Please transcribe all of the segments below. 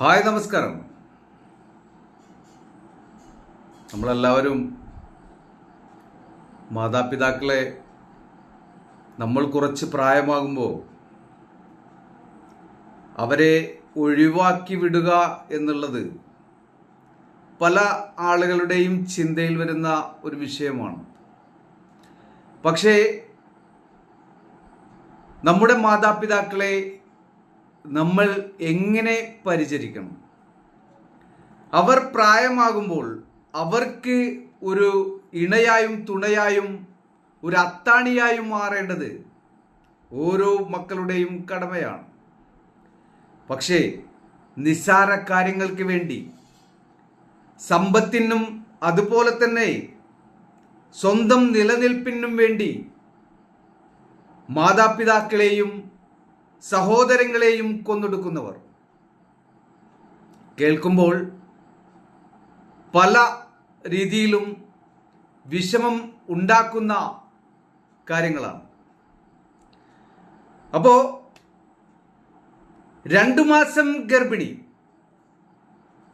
Hi നമസ്കാരം. നമ്മളെല്ലാവരും മാതാപിതാക്കളെ നമ്മൾ കുറച്ച് പ്രായമാകുമ്പോൾ അവരെ ഒഴിവാക്കി വിടുക എന്നുള്ളത് പല ആളുകളുടെയും ചിന്തയിൽ വരുന്ന ഒരു വിഷയമാണ്. പക്ഷേ നമ്മുടെ മാതാപിതാക്കളെ നമ്മൾ എങ്ങനെ പരിചരിക്കണം? അവർ പ്രായമാകുമ്പോൾ അവർക്ക് ഒരു ഇണയായും തുണയായും ഒരു അത്താണിയായും മാറേണ്ടത് ഓരോ മക്കളുടെയും കടമയാണ്. പക്ഷേ നിസ്സാര കാര്യങ്ങൾക്ക് വേണ്ടി സമ്പത്തിനും അതുപോലെ തന്നെ സ്വന്തം നിലനിൽപ്പിനും വേണ്ടി മാതാപിതാക്കളെയും സഹോദരങ്ങളെയും കൊന്നൊടുക്കുന്നവർ. കേൾക്കുമ്പോൾ പല രീതിയിലും വിഷമം ഉണ്ടാക്കുന്ന കാര്യങ്ങളാണ്. അപ്പോ രണ്ടു മാസം ഗർഭിണി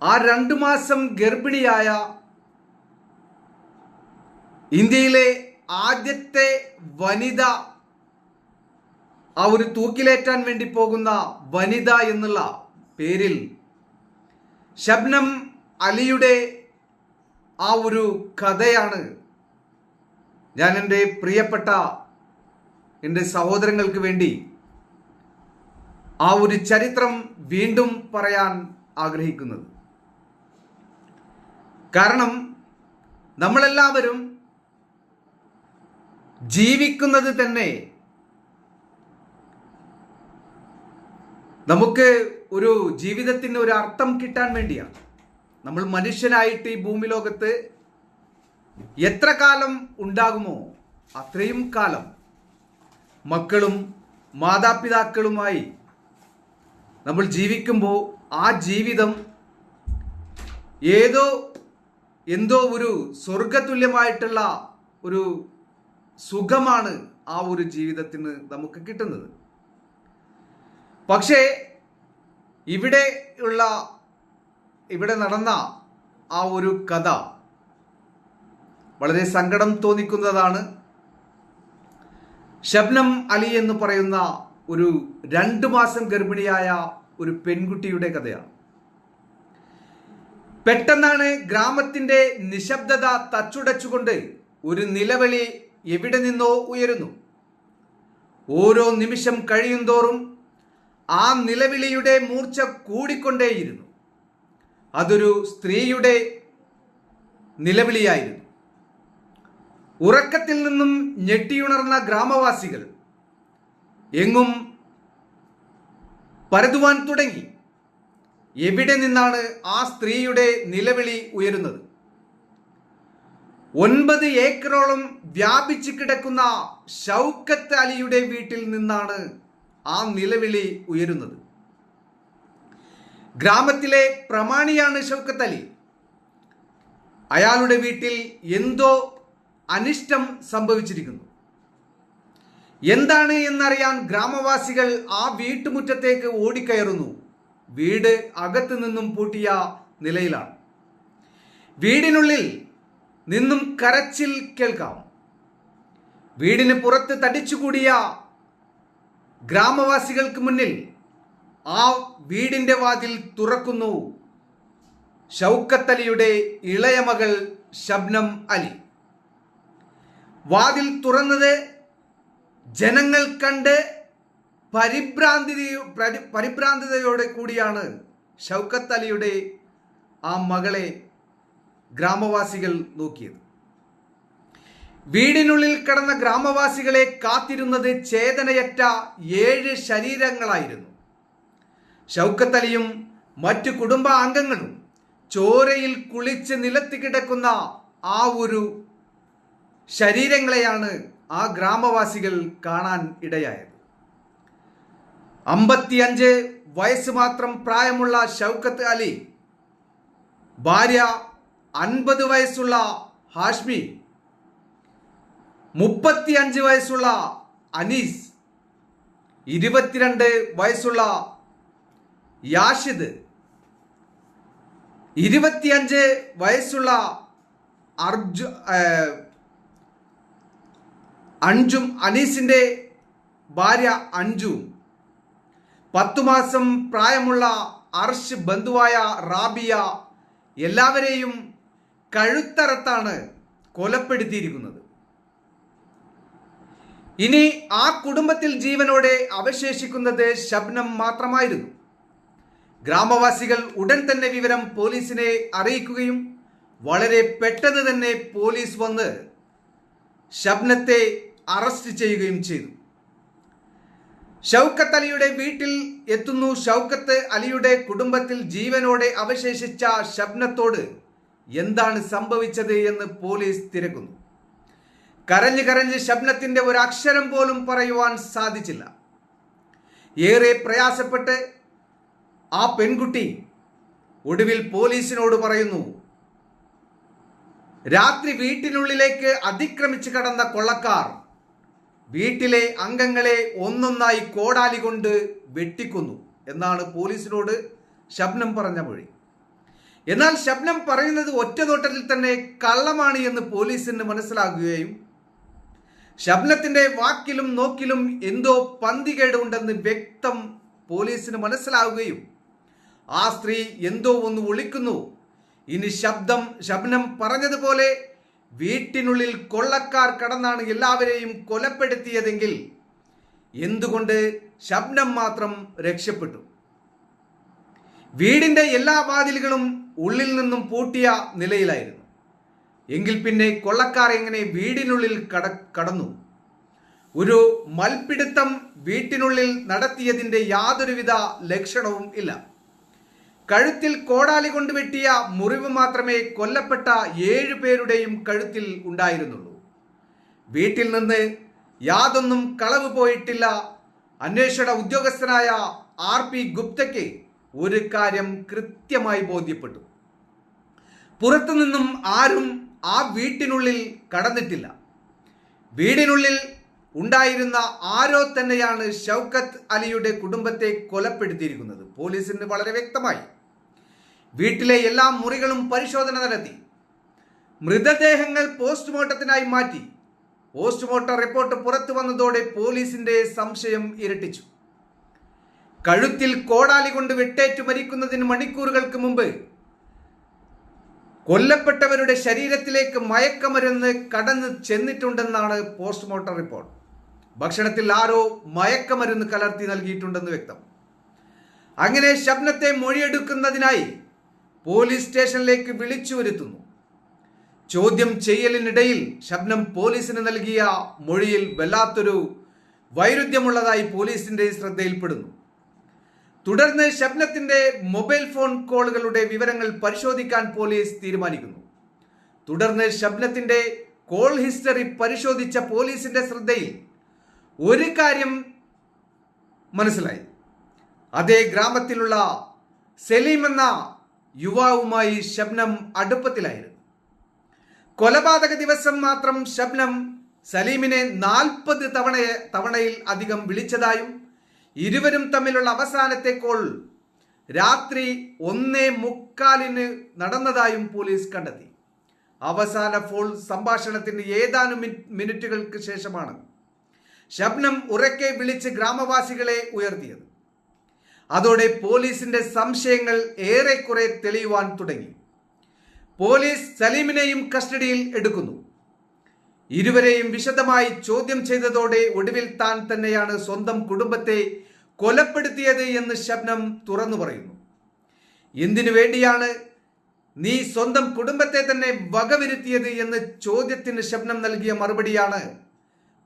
ആ രണ്ടു മാസം ഗർഭിണിയായ ഇന്ത്യയിലെ ആദ്യത്തെ വനിത ആ ഒരു തൂക്കിലേറ്റാൻ വേണ്ടി പോകുന്ന വനിത എന്നുള്ള പേരിൽ ഷബ്നം അലിയുടെ ആ ഒരു കഥയാണ് ഞാൻ എന്റെ പ്രിയപ്പെട്ട എന്റെ സഹോദരങ്ങൾക്ക് വേണ്ടി ആ ഒരു ചരിത്രം വീണ്ടും പറയാൻ ആഗ്രഹിക്കുന്നത്. കാരണം നമ്മളെല്ലാവരും ജീവിക്കുന്നത് തന്നെ നമുക്ക് ഒരു ജീവിതത്തിന് ഒരു അർത്ഥം കിട്ടാൻ വേണ്ടിയാണ് നമ്മൾ മനുഷ്യനായിട്ട് ഈ ഭൂമി ലോകത്ത് എത്ര കാലം ഉണ്ടാകുമോ അത്രയും കാലം മക്കളും മാതാപിതാക്കളുമായി നമ്മൾ ജീവിക്കുമ്പോൾ ആ ജീവിതം ഏതോ എന്തോ ഒരു സ്വർഗതുല്യമായിട്ടുള്ള ഒരു സുഖമാണ് ആ ഒരു ജീവിതത്തിന് നമുക്ക് കിട്ടുന്നത്. പക്ഷേ ഇവിടെ ഉള്ള ഇവിടെ നടന്ന ആ ഒരു കഥ വളരെ സങ്കടം തോന്നിക്കുന്നതാണ്. ഷബ്നം അലി എന്ന് പറയുന്ന ഒരു രണ്ട് മാസം ഗർഭിണിയായ ഒരു പെൺകുട്ടിയുടെ കഥയാണ്. പെട്ടെന്നാണ് ഗ്രാമത്തിന്റെ നിശബ്ദത തച്ചുടച്ചുകൊണ്ട് ഒരു നിലവിളി എവിടെ നിന്നോ ഉയരുന്നു. ഓരോ നിമിഷം കഴിയുന്തോറും ആ നിലവിളിയുടെ മൂർച്ച കൂടിക്കൊണ്ടേയിരുന്നു. അതൊരു സ്ത്രീയുടെ നിലവിളിയായിരുന്നു. ഉറക്കത്തിൽ നിന്നും ഞെട്ടിയുണർന്ന ഗ്രാമവാസികൾ എങ്ങും പരതുവാൻ തുടങ്ങി. എവിടെ നിന്നാണ് ആ സ്ത്രീയുടെ നിലവിളി ഉയരുന്നത്? ഒൻപത് ഏക്കറോളം വ്യാപിച്ചു കിടക്കുന്ന ഷൗക്കത്ത് അലിയുടെ വീട്ടിൽ നിന്നാണ് ആ നിലവിളി ഉയരുന്നത്. ഗ്രാമത്തിലെ പ്രമാണിയാണ് ഷൗക്കത്ത് അലി. അയാളുടെ വീട്ടിൽ എന്തോ അനിഷ്ടം സംഭവിച്ചിരിക്കുന്നു. എന്താണ് എന്നറിയാൻ ഗ്രാമവാസികൾ ആ വീട്ടുമുറ്റത്തേക്ക് ഓടിക്കയറുന്നു. വീട് അകത്തു നിന്നും പൂട്ടിയ നിലയിലാണ്. വീടിനുള്ളിൽ നിന്നും കരച്ചിൽ കേൾക്കാം. വീടിന് പുറത്ത് തടിച്ചുകൂടിയ ഗ്രാമവാസികൾക്ക് മുന്നിൽ ആ വീടിന്റെ വാതിൽ തുറക്കുന്നു. ഷൗക്കത്തലിയുടെ ഇളയ മകൾ ഷബ്നം അലി. വാതിൽ തുറന്നത് ജനങ്ങൾ കണ്ട് പരിഭ്രാന്തി പരിഭ്രാന്തതയോടെ കൂടിയാണ് ഷൗക്കത്തലിയുടെ ആ മകളെ ഗ്രാമവാസികൾ നോക്കിയത്. വീടിനുള്ളിൽ കടന്ന ഗ്രാമവാസികളെ കാത്തിരുന്നത് ചേതനയറ്റ ഏഴ് ശരീരങ്ങളായിരുന്നു. ശൗക്കത്തലിയും മറ്റു കുടുംബാംഗങ്ങളും ചോരയിൽ കുളിച്ച് നിലത്ത് കിടക്കുന്ന ആ ഒരു ശരീരങ്ങളെയാണ് ആ ഗ്രാമവാസികൾ കാണാൻ ഇടയായത്. അമ്പത്തിയഞ്ച് വയസ്സ് മാത്രം പ്രായമുള്ള ഷൗക്കത്ത് അലി ഭാര്യ അൻപത് വയസ്സുള്ള ഹാഷ്മി മുപ്പത്തിയഞ്ച് വയസ്സുള്ള അനീസ് ഇരുപത്തിരണ്ട് വയസ്സുള്ള യാഷിദ് ഇരുപത്തിയഞ്ച് വയസ്സുള്ള അർജു അഞ്ചും അഞ്ജും അനീസിന്റെ ഭാര്യ അഞ്ജുവും പത്തു മാസം പ്രായമുള്ള അർഷ് ബന്ധുവായ റാബിയ എല്ലാവരെയും കഴുത്തറത്താണ് കൊലപ്പെടുത്തിയിരിക്കുന്നത്. ഇനി ആ കുടുംബത്തിൽ ജീവനോടെ അവശേഷിക്കുന്നത് ശബ്നം മാത്രമായിരുന്നു. ഗ്രാമവാസികൾ ഉടൻ തന്നെ വിവരം പോലീസിനെ അറിയിക്കുകയും വളരെ പെട്ടെന്ന് തന്നെ പോലീസ് വന്ന് ശബ്നത്തെ അറസ്റ്റ് ചെയ്യുകയും ചെയ്തു. ഷൗക്കത്ത് അലിയുടെ വീട്ടിൽ എത്തുന്നു. ഷൗക്കത്ത് അലിയുടെ കുടുംബത്തിൽ ജീവനോടെ അവശേഷിച്ച ശബ്നത്തോട് എന്താണ് സംഭവിച്ചത് എന്ന് പോലീസ് തിരക്കുന്നു. കരഞ്ഞ് കരഞ്ഞ് ശബ്നത്തിന്റെ അക്ഷരം പോലും പറയുവാൻ സാധിച്ചില്ല. ഏറെ പ്രയാസപ്പെട്ട് ആ പെൺകുട്ടി ഒടുവിൽ പോലീസിനോട് പറയുന്നു രാത്രി വീട്ടിനുള്ളിലേക്ക് അതിക്രമിച്ചു കടന്ന കൊള്ളക്കാർ വീട്ടിലെ അംഗങ്ങളെ ഒന്നൊന്നായി കോടാലി കൊണ്ട് വെട്ടിക്കുന്നു എന്നാണ് പോലീസിനോട് ശബ്നം പറഞ്ഞ മൊഴി. എന്നാൽ ശബ്നം പറയുന്നത് ഒറ്റ തന്നെ കള്ളമാണ് എന്ന് പോലീസിന് മനസ്സിലാകുകയും ശബ്നത്തിന്റെ വാക്കിലും നോക്കിലും എന്തോ പന്തികേട് ഉണ്ടെന്ന് വ്യക്തം പോലീസിന് മനസ്സിലാവുകയും ആ സ്ത്രീ എന്തോ ഒന്ന് ഒളിക്കുന്നു ഇനി ശബ്ദം ശബ്നം പറഞ്ഞതുപോലെ വീട്ടിനുള്ളിൽ കൊള്ളക്കാർ കടന്നാണ് എല്ലാവരെയും കൊലപ്പെടുത്തിയതെങ്കിൽ എന്തുകൊണ്ട് ശബ്നം മാത്രം രക്ഷപ്പെട്ടു? വീടിന്റെ എല്ലാ വാതിലുകളും ഉള്ളിൽ നിന്നും പൂട്ടിയ നിലയിലായിരുന്നു. എങ്കിൽ പിന്നെ കൊള്ളക്കാർ എങ്ങനെ വീടിനുള്ളിൽ കട കടന്നു? ഒരു മൽപിടുത്തം വീട്ടിനുള്ളിൽ നടത്തിയതിന്റെ യാതൊരുവിധ ലക്ഷണവും ഇല്ല. കഴുത്തിൽ കോടാലി കൊണ്ട് വെട്ടിയ മുറിവ് മാത്രമേ കൊല്ലപ്പെട്ട ഏഴു പേരുടെയും കഴുത്തിൽ ഉണ്ടായിരുന്നുള്ളൂ. വീട്ടിൽ നിന്ന് യാതൊന്നും കളവ് പോയിട്ടില്ല. അന്വേഷണ ഉദ്യോഗസ്ഥനായ ആർ പി ഗുപ്തയ്ക്ക് ഒരു കാര്യം കൃത്യമായി ബോധ്യപ്പെട്ടു. പുറത്തുനിന്നും ആരും ആ വീട്ടിനുള്ളിൽ കടന്നിട്ടില്ല. വീടിനുള്ളിൽ ഉണ്ടായിരുന്ന ആരോ തന്നെയാണ് ഷൗക്കത്ത് അലിയുടെ കുടുംബത്തെ കൊലപ്പെടുത്തിയിരിക്കുന്നത്. പോലീസിന് വളരെ വ്യക്തമായി. വീട്ടിലെ എല്ലാ മുറികളും പരിശോധന നടത്തി. മൃതദേഹങ്ങൾ പോസ്റ്റ്മോർട്ടത്തിനായി മാറ്റി. പോസ്റ്റ്മോർട്ടം റിപ്പോർട്ട് പുറത്തു വന്നതോടെ പോലീസിന്റെ സംശയം ഇരട്ടിച്ചു. കഴുത്തിൽ കോടാലി കൊണ്ട് വെട്ടേറ്റു മരിക്കുന്നതിന് മണിക്കൂറുകൾക്ക് മുമ്പ് കൊല്ലപ്പെട്ടവരുടെ ശരീരത്തിലേക്ക് മയക്കമരുന്ന് കടന്ന് ചെന്നിട്ടുണ്ടെന്നാണ് പോസ്റ്റ്മോർട്ടം റിപ്പോർട്ട്. ഭക്ഷണത്തിൽ ആരോ മയക്കമരുന്ന് കലർത്തി നൽകിയിട്ടുണ്ടെന്ന് വ്യക്തം. അങ്ങനെ ശബ്നത്തെ മൊഴിയെടുക്കുന്നതിനായി പോലീസ് സ്റ്റേഷനിലേക്ക് വിളിച്ചു വരുത്തുന്നു. ചോദ്യം ചെയ്യലിനിടയിൽ ശബ്നം പോലീസിന് നൽകിയ മൊഴിയിൽ വല്ലാത്തൊരു വൈരുദ്ധ്യമുള്ളതായി പോലീസിന്റെ ശ്രദ്ധയിൽപ്പെടുന്നു. തുടർന്ന് ഷബ്നത്തിന്റെ മൊബൈൽ ഫോൺ കോളുകളുടെ വിവരങ്ങൾ പരിശോധിക്കാൻ പോലീസ് തീരുമാനിക്കുന്നു. തുടർന്ന് ഷബ്നത്തിന്റെ കോൾ ഹിസ്റ്ററി പരിശോധിച്ച പോലീസിന്റെ ശ്രദ്ധയിൽ ഒരു കാര്യം മനസ്സിലായി. അതേ ഗ്രാമത്തിലുള്ള സലീം എന്ന യുവാവുമായി ശബ്നം അടുപ്പത്തിലായിരുന്നു. കൊലപാതക ദിവസം മാത്രം ശബ്നം സലീമിനെ നാൽപ്പത് തവണ തവണയിൽ അധികം വിളിച്ചതായും ഇരുവരും തമ്മിലുള്ള അവസാനത്തെ കോൾ രാത്രി ഒന്നേ മുക്കാലിന് നടന്നതായും പോലീസ് കണ്ടെത്തി. അവസാന ഫോൺ സംഭാഷണത്തിന് ഏതാനും മിനിറ്റുകൾക്ക് ശേഷമാണ് ശബ്നം ഉറക്കെ വിളിച്ച് ഗ്രാമവാസികളെ ഉയർത്തിയത്. അതോടെ പോലീസിന്റെ സംശയങ്ങൾ ഏറെക്കുറെ തെളിയുവാൻ തുടങ്ങി. പോലീസ് സലീമിനെയും കസ്റ്റഡിയിൽ എടുക്കുന്നു. ഇരുവരെയും വിശദമായി ചോദ്യം ചെയ്തതോടെ ഒടുവിൽ താൻ തന്നെയാണ് സ്വന്തം കുടുംബത്തെ കൊലപ്പെടുത്തിയത് എന്ന് ശബ്നം തുറന്നു പറയുന്നു. എന്തിനു വേണ്ടിയാണ് നീ സ്വന്തം കുടുംബത്തെ തന്നെ വകവരുത്തിയത് എന്ന് ചോദ്യത്തിന് ശബ്നം നൽകിയ മറുപടിയാണ്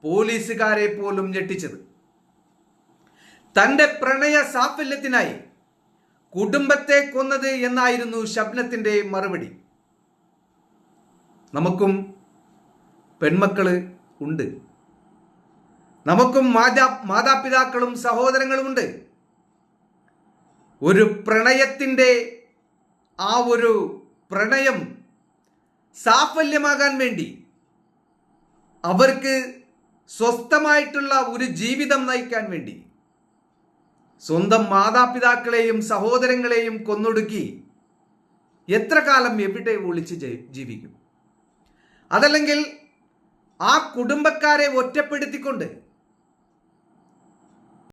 പോലീസുകാരെ പോലും ഞെട്ടിച്ചത്. തന്റെ പ്രണയ സാഫല്യത്തിനായി കുടുംബത്തെ കൊന്നത് എന്നായിരുന്നു ശബ്നത്തിന്റെ മറുപടി. നമുക്കും പെൺമക്കൾ ഉണ്ട്. നമുക്കും മാതാ മാതാപിതാക്കളും സഹോദരങ്ങളുമുണ്ട് ഒരു പ്രണയത്തിന്റെ ആ ഒരു പ്രണയം സാഫല്യമാകാൻ വേണ്ടി അവർക്ക് സ്വസ്ഥമായിട്ടുള്ള ഒരു ജീവിതം നയിക്കാൻ വേണ്ടി സ്വന്തം മാതാപിതാക്കളെയും സഹോദരങ്ങളെയും കൊന്നൊടുക്കി എത്ര കാലം എവിടെ ഒളിച്ച് ജീവിക്കും? അതല്ലെങ്കിൽ ആ കുടുംബക്കാരെ ഒറ്റപ്പെടുത്തിക്കൊണ്ട്